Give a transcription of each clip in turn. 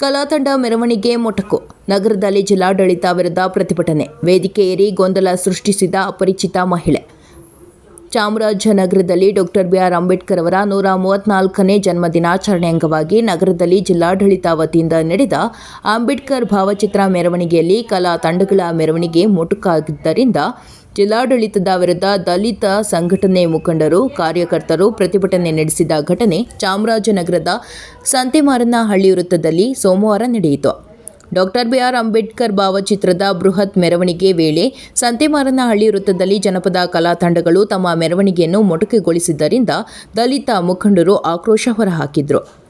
ಕಲಾತಂಡ ಮೆರವಣಿಗೆ ಮೊಟಕು. ನಗರದಲ್ಲಿ ಜಿಲ್ಲಾಡಳಿತ ವಿರುದ್ಧ ಪ್ರತಿಭಟನೆ. ವೇದಿಕೆ ಏರಿ ಗೊಂದಲ ಸೃಷ್ಟಿಸಿದ ಅಪರಿಚಿತ ಮಹಿಳೆ. ಚಾಮರಾಜನಗರದಲ್ಲಿ ಡಾಕ್ಟರ್ ಬಿಆರ್ ಅಂಬೇಡ್ಕರ್ ಅವರ ನೂರ ಮೂವತ್ನಾಲ್ಕನೇ ಜನ್ಮ ದಿನಾಚರಣೆ ಅಂಗವಾಗಿ ನಗರದಲ್ಲಿ ಜಿಲ್ಲಾಡಳಿತ ವತಿಯಿಂದ ನಡೆದ ಅಂಬೇಡ್ಕರ್ ಭಾವಚಿತ್ರ ಮೆರವಣಿಗೆಯಲ್ಲಿ ಕಲಾ ತಂಡಗಳ ಮೆರವಣಿಗೆ ಮೊಟುಕಾಗಿದ್ದರಿಂದ ಜಿಲ್ಲಾಡಳಿತದ ವಿರುದ್ಧ ದಲಿತ ಸಂಘಟನೆ ಮುಖಂಡರು, ಕಾರ್ಯಕರ್ತರು ಪ್ರತಿಭಟನೆ ನಡೆಸಿದ ಘಟನೆ ಚಾಮರಾಜನಗರದ ಸಂತೆಮಾರನಹಳ್ಳಿ ವೃತ್ತದಲ್ಲಿ ಸೋಮವಾರ ನಡೆಯಿತು. ಡಾಕ್ಟರ್ ಬಿಆರ್ ಅಂಬೇಡ್ಕರ್ ಭಾವಚಿತ್ರದ ಬೃಹತ್ ಮೆರವಣಿಗೆ ವೇಳೆ ಸಂತೆಮಾರನಹಳ್ಳಿ ವೃತ್ತದಲ್ಲಿ ಜನಪದ ಕಲಾ ತಂಡಗಳು ತಮ್ಮ ಮೆರವಣಿಗೆಯನ್ನು ಮೊಟಕುಗೊಳಿಸಿದ್ದರಿಂದ ದಲಿತ ಮುಖಂಡರು ಆಕ್ರೋಶ ಹೊರಹಾಕಿದ್ರು.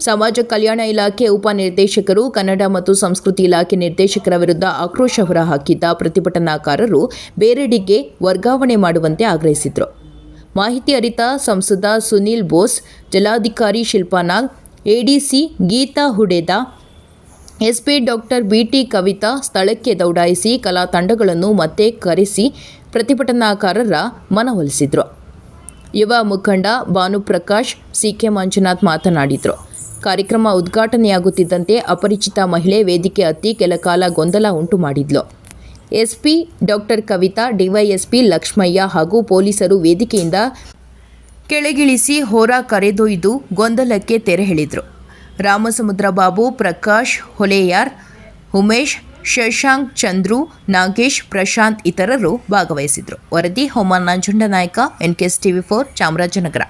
ಸಮಾಜ ಕಲ್ಯಾಣ ಇಲಾಖೆ ಉಪನಿರ್ದೇಶಕರು ಕನ್ನಡ ಮತ್ತು ಸಂಸ್ಕೃತಿ ಇಲಾಖೆ ನಿರ್ದೇಶಕರ ವಿರುದ್ಧ ಆಕ್ರೋಶ ಹೊರಹಾಕಿದ್ದ ಪ್ರತಿಭಟನಾಕಾರರು ಬೇರೆಡೆಗೆ ವರ್ಗಾವಣೆ ಮಾಡುವಂತೆ ಆಗ್ರಹಿಸಿದರು. ಮಾಹಿತಿ ಅರಿತ ಸಂಸದ ಸುನೀಲ್ ಬೋಸ್, ಜಿಲ್ಲಾಧಿಕಾರಿ Shilpanag, ADC Geetha Hudeda SP doctor BT Kavitha ಸ್ಥಳಕ್ಕೆ ದೌಡಾಯಿಸಿ ಕಲಾ ತಂಡಗಳನ್ನು ಮತ್ತೆ ಕರೆಸಿ ಪ್ರತಿಭಟನಾಕಾರರ ಮನವೊಲಿಸಿದರು. ಯುವ ಮುಖಂಡ ಭಾನುಪ್ರಕಾಶ್, ಸಿಕೆ ಮಂಜುನಾಥ್ ಮಾತನಾಡಿದರು. ಕಾರ್ಯಕ್ರಮ ಉದ್ಘಾಟನೆಯಾಗುತ್ತಿದ್ದಂತೆ ಅಪರಿಚಿತ ಮಹಿಳೆ ವೇದಿಕೆ ಹತ್ತಿ ಕೆಲಕಾಲ ಗೊಂದಲ ಉಂಟು ಮಾಡಿದ್ಲು. SP doctor Kavitha, DYSP Lakshmaiah ಹಾಗೂ ಪೊಲೀಸರು ವೇದಿಕೆಯಿಂದ ಕೆಳಗಿಳಿಸಿ ಹೋರ ಕರೆದೊಯ್ದು ಗೊಂದಲಕ್ಕೆ ತೆರೆ ಎಳೆದರು. ರಾಮಸಮುದ್ರ ಬಾಬು, ಪ್ರಕಾಶ್ ಹೊಲೆಯಾರ್, ಉಮೇಶ್, ಶಶಾಂಕ್ ಚಂದ್ರು, ನಾಗೇಶ್ ಪ್ರಶಾಂತ್ ಇತರರು ಭಾಗವಹಿಸಿದರು ವರದಿ ಹೋಮ ಕೆಸ್ ಟಿ ಟಿವಿ ಫೋರ್ ಚಾಮರಾಜನಗರ.